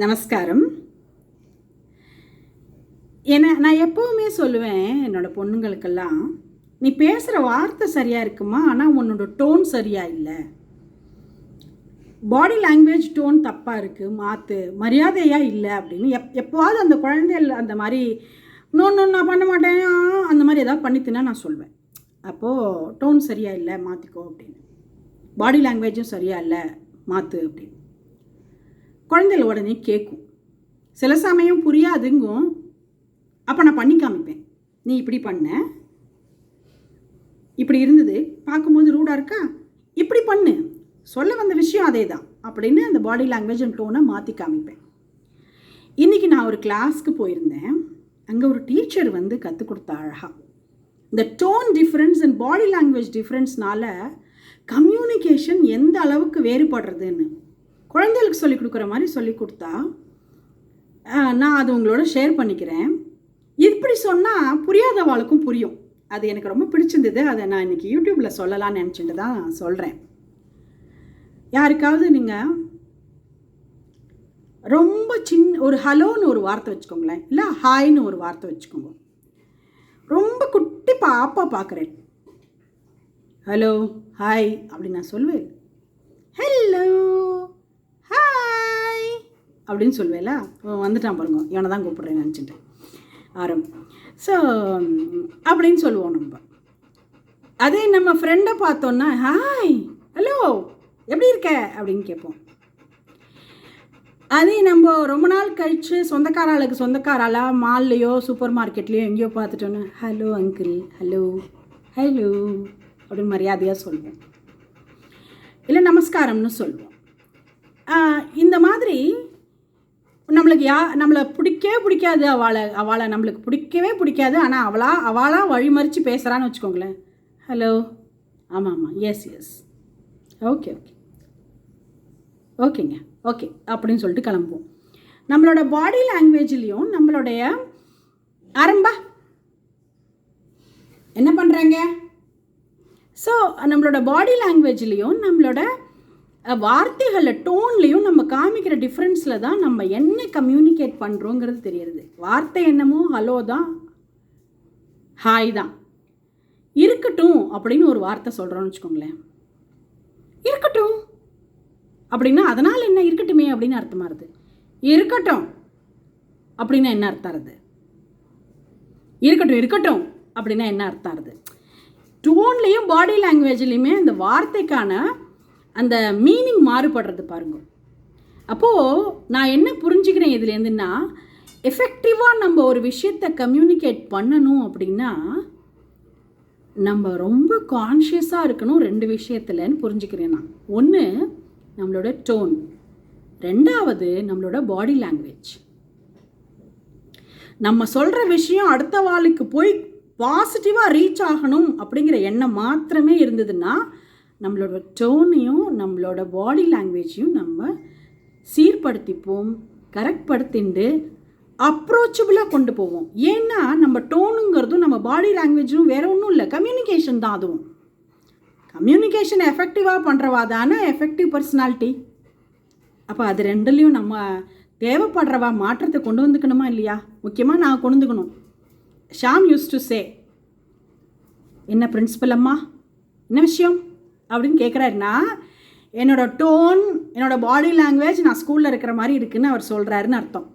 நமஸ்காரம். என்ன நான் எப்போவுமே சொல்லுவேன் என்னோட பொண்ணுங்களுக்கெல்லாம் நீ பேசுகிற வார்த்தை சரியாக இருக்குமா? ஆனால் உன்னோட டோன் சரியாக இல்லை. பாடி லாங்குவேஜ் டோன் தப்பாக இருக்குது மாற்று மரியாதையாக இல்லை. அப்படின்னு எப் எப்போவாவது அந்த குழந்தைகள் அந்த மாதிரி இன்னொன்று நான் பண்ண மாட்டேன். அந்த மாதிரி ஏதாவது பண்ணித்துனா நான் சொல்வேன். அப்போது டோன் சரியாக இல்லை மாற்றிக்கோ அப்படின்னு. பாடி லாங்குவேஜும் சரியாக இல்லை மாற்று அப்படின்னு. குழந்தைகள் உடனே கேட்கும் சில சமயம் புரியாதுங்கும். அப்போ நான் பண்ணி காமிப்பேன். நீ இப்படி பண்ண. இப்படி இருந்தது. பார்க்கும்போது ரூடாக இருக்கா? இப்படி பண்ணு. சொல்ல வந்த விஷயம் அதே தான் அப்படின்னு அந்த பாடி லாங்குவேஜ் அண்ட் டோனை மாற்றி காமிப்பேன். இன்றைக்கி நான் ஒரு கிளாஸ்க்கு போயிருந்தேன். அங்கே ஒரு டீச்சர் வந்து கற்றுக் கொடுத்தா அழகா. இந்த tone difference and body language டிஃப்ரென்ஸ்னால communication எந்த அளவுக்கு வேறுபடுறதுன்னு குழந்தைகளுக்கு சொல்லிக் கொடுக்குற மாதிரி சொல்லி கொடுத்தா நான் அது உங்களோட ஷேர் பண்ணிக்கிறேன். இப்படி சொன்னால் புரியாதவாளுக்கும் புரியும். அது எனக்கு ரொம்ப பிடிச்சிருந்தது. அதை நான் இன்னைக்கு யூடியூப்பில் சொல்லலாம்னு நினச்சிட்டு தான் சொல்கிறேன் யாருக்காவது நீங்கள் ரொம்ப சின்ன ஒரு ஹலோன்னு ஒரு வார்த்தை வச்சுக்கோங்களேன். இல்லை ஹாய்னு ஒரு வார்த்தை வச்சுக்கோங்க. ரொம்ப குட்டி பாப்பா பார்க்குறேன் ஹலோ ஹாய் அப்படின்னு நான் சொல்லுவேன் ஹலோ. அப்படின்னு சொல்லுவேல வந்துட்டான் பாருங்க. இவனை தான் கூப்பிட்றேன்னு நினச்சிட்டேன். ஆரம். ஸோ அப்படின்னு சொல்லுவோம் நம்ம. அதே நம்ம ஃப்ரெண்டை பார்த்தோன்னா ஹாய் ஹலோ எப்படி இருக்க? அப்படின்னு கேட்போம். அதே நம்ம ரொம்ப நாள் கழித்து சொந்தக்காராளுக்கு சொந்தக்காராளா மால்லையோ சூப்பர் மார்க்கெட்லேயோ எங்கேயோ பார்த்துட்டோன்னா ஹலோ அங்கிள் ஹலோ ஹலோ அப்படின்னு மரியாதையாக சொல்லுவோம் இல்லை நமஸ்காரம்னு சொல்லுவோம் இந்த மாதிரி நம்மளுக்கு யா நம்மளை பிடிக்கவே பிடிக்காது அவளை அவளை நம்மளுக்கு பிடிக்கவே பிடிக்காது. ஆனால் அவளா அவளா வழிமறித்து பேசுகிறான்னு வச்சுக்கோங்களேன். ஹலோ ஆமாம் ஆமாம் எஸ் எஸ் ஓகே ஓகே ஓகேங்க ஓகே அப்படின்னு சொல்லிட்டு கிளம்புவோம். நம்மளோட பாடி லாங்குவேஜ்லேயும் நம்மளுடைய ஆரம்பா? என்ன பண்ணுறாங்க ஸோ நம்மளோட பாடி லாங்குவேஜ்லேயும் நம்மளோட வார்த்தைகளில் டோன்லேயும் நம்ம காமிக்கிற டிஃப்ரென்ஸில் தான் நம்ம என்ன கம்யூனிகேட் பண்ணுறோங்கிறது தெரியுது. வார்த்தை என்னமோ ஹலோ தான் ஹாய் தான். இருக்கட்டும் அப்படின்னு ஒரு வார்த்தை சொல்கிறோன்னு வச்சுக்கோங்களேன். இருக்கட்டும். அப்படின்னா அதனால் என்ன இருக்கட்டுமே அப்படின்னு அர்த்தமாக இருது. இருக்கட்டும் அப்படின்னா என்ன அர்த்தம் இருது? இருக்கட்டும் இருக்கட்டும் அப்படின்னா என்ன அர்த்தம் இருது? டோன்லேயும் பாடி லாங்குவேஜ்லேயுமே அந்த வார்த்தைக்கான அந்த மீனிங் மாறுபடுறது பாருங்க. அப்போது நான் என்ன புரிஞ்சுக்கிறேன் இதுலேருந்துன்னா எஃபெக்டிவாக நம்ம ஒரு விஷயத்தை கம்யூனிகேட் பண்ணணும் அப்படின்னா நம்ம ரொம்ப கான்ஷியஸாக இருக்கணும் ரெண்டு விஷயத்துலன்னு புரிஞ்சுக்கிறேன் நான். ஒன்று நம்மளோட டோன் ரெண்டாவது நம்மளோட பாடி லாங்குவேஜ் நம்ம சொல்கிற விஷயம் அடுத்த வாளுக்கு போய் பாசிட்டிவாக ரீச் ஆகணும் அப்படிங்கிற எண்ணம் மாத்திரமே இருந்ததுன்னா நம்மளோட டோனையும் நம்மளோட பாடி லாங்குவேஜையும் நம்ம சீர்படுத்திப்போம் கரெக்ட் படுத்திண்டு அப்ரோச்சபிளாக கொண்டு போவோம். ஏன்னா நம்ம டோனுங்கிறதும் நம்ம பாடி லாங்குவேஜும் வேறு ஒன்றும் இல்லை. கம்யூனிகேஷன் தான் அதுவும். கம்யூனிகேஷன் எஃபெக்டிவாக பண்ணுறவா தானே எஃபெக்டிவ் பர்சனாலிட்டி அப்போ அது ரெண்டுலேயும் நம்ம தேவைப்படுறவா மாற்றத்தை கொண்டு வந்துக்கணுமா இல்லையா? முக்கியமாக நான் கொண்டு வந்துக்கணும். ஷாம் யூஸ் டு சே என்ன பிரின்சிபல் அம்மா? என்ன விஷயம்? அப்படின்னு கேட்குறாருன்னா என்னோட டோன் என்னோடய பாடி லாங்குவேஜ் நான் ஸ்கூலில் இருக்கிற மாதிரி இருக்குன்னு அவர் சொல்கிறாருன்னு அர்த்தம்.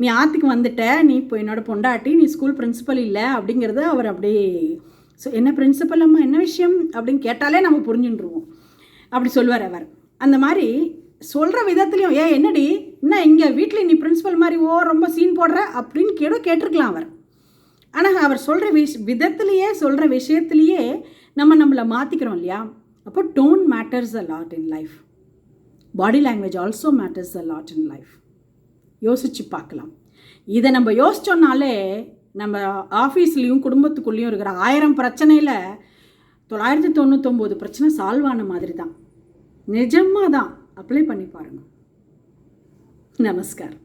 நீ ஆற்றுக்கு வந்துட்ட நீ இப்போ என்னோட பொண்டாட்டி நீ ஸ்கூல் பிரின்ஸிபல் இல்லை அப்படிங்கிறத அவர் அப்படியே ஸோ என்ன பிரின்சிபல் அம்மா என்ன விஷயம்? அப்படின்னு கேட்டாலே நம்ம புரிஞ்சுட்டுருவோம் அப்படி சொல்லுவார் அவர். அந்த மாதிரி சொல்கிற விதத்துலையும் ஏ என்னடி? என்ன இங்கே வீட்டில் நீ பிரின்ஸிபல் மாதிரி ஓ ரொம்ப சீன் போடுற? அப்படின்னு கேட கேட்டிருக்கலாம் அவர். ஆனால் அவர் சொல்கிற விஷ் விதத்துலேயே சொல்கிற விஷயத்துலேயே நம்ம நம்மளை மாற்றிக்கிறோம் இல்லையா? அப்போ tone matters a lot in life body language also matters a lot in life யோசித்து பார்க்கலாம். இதை நம்ம யோசித்தோன்னாலே நம்ம ஆஃபீஸ்லேயும் குடும்பத்துக்குள்ளேயும் இருக்கிற ஆயிரம் பிரச்சனையில் தொள்ளாயிரத்தி தொண்ணூத்தொம்போது பிரச்சனை சால்வ் ஆன மாதிரி தான் நிஜமாக தான் அப்ளை பண்ணி பாருங்கள் நமஸ்காரம்